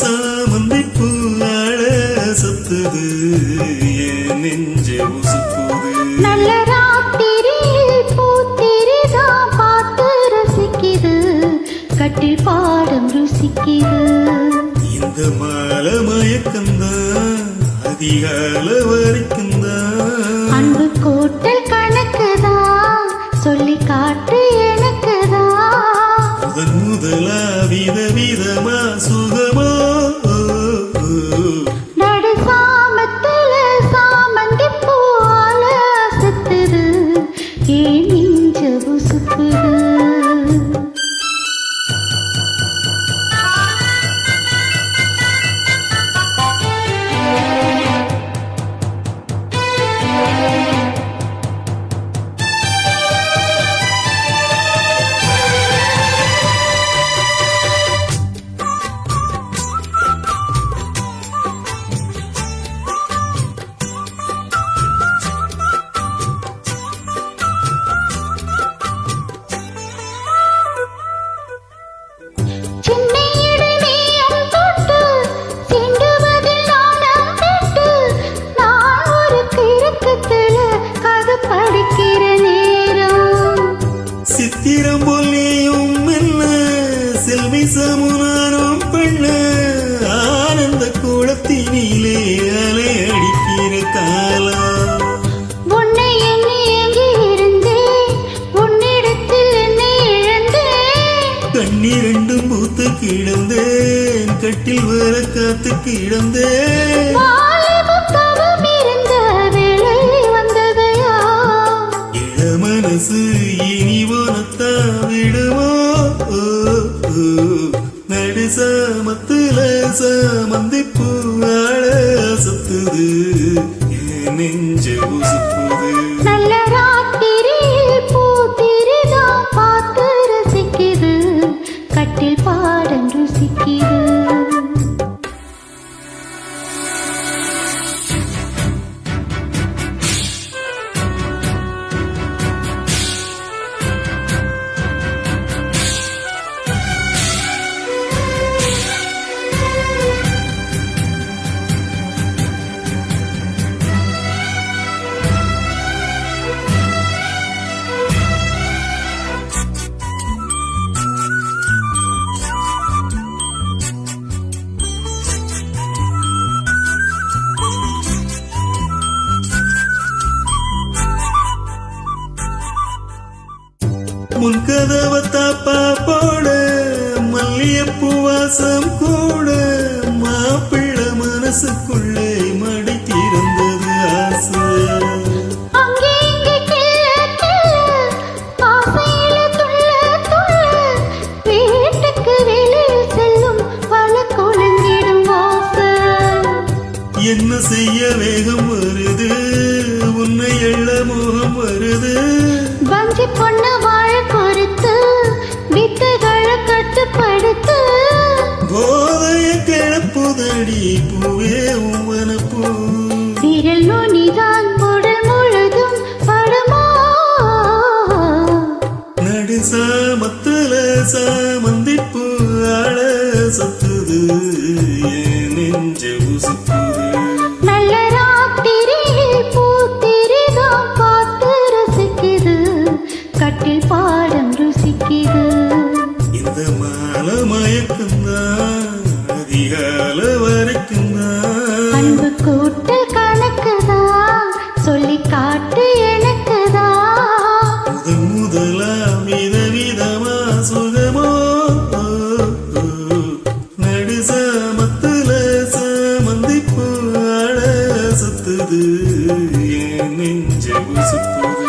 சாமந்தி பூவாழ சத்துது. என் நெஞ்ச உசுப்புது நல்ல ராத்திரியில் பூத்திரிதான் பார்த்து ரசிக்குது. கட்டில் பாடம் ருசிக்குது. இந்த மாலை மயக்கம்தான் அதிகால வரைக்கும்தான் அன்பு கூட்டல் கணக்குதான் சொல்லி காட்டு எனக்குதான் முதன் முதலா வித விதமா சுகமோ? சுத்துது. ஏன் நெஞ்ச சித்திரம் போலியும் என்ன செல்வி சமுனாரும் பெண்ண ஆனந்த குளத்தினிலே அலை அடிக்கிற காலம் கண்ணிரண்டும் பூத்து கிடந்தேன் கட்டில் வர காத்து கிடந்தேன். மனசு இனி உனத்தா விடுமோ நடு சாமத்துல சாமந்தி அழ சுத்துது முன்கதவ தாப்பா போட மல்லியப்பூ வாசம் கூட. மாப்பிள்ளை மனசுக்குள்ளே மடி திறந்தது ஆசை. என்ன செய்ய வேகம் வருது? கிளப்புதடி பூவே உவனப்பூ விரல் நுனிதான் உடல் முழுதும் படுமா? நடு சாமத்துல சாமந்திப்பூ ஆள சத்துது நெஞ்ச உசுப்புது நல்ல ராத்திரியில் பூத்திரிதான் பார்த்து ரசிக்குது கட்டில் பாடம் ருசிக்குது. இந்த மாலை மயக்கம்தான் அதிகால கூட்டல் கணக்குதான் சொல்லி காட்டு எனக்குதான். முதன் முதலாம் விதவிதமா சுகமோ? நடு சமத்துல சமந்திப்பு அழ சுத்துது. என் நெஞ்சு சுத்துது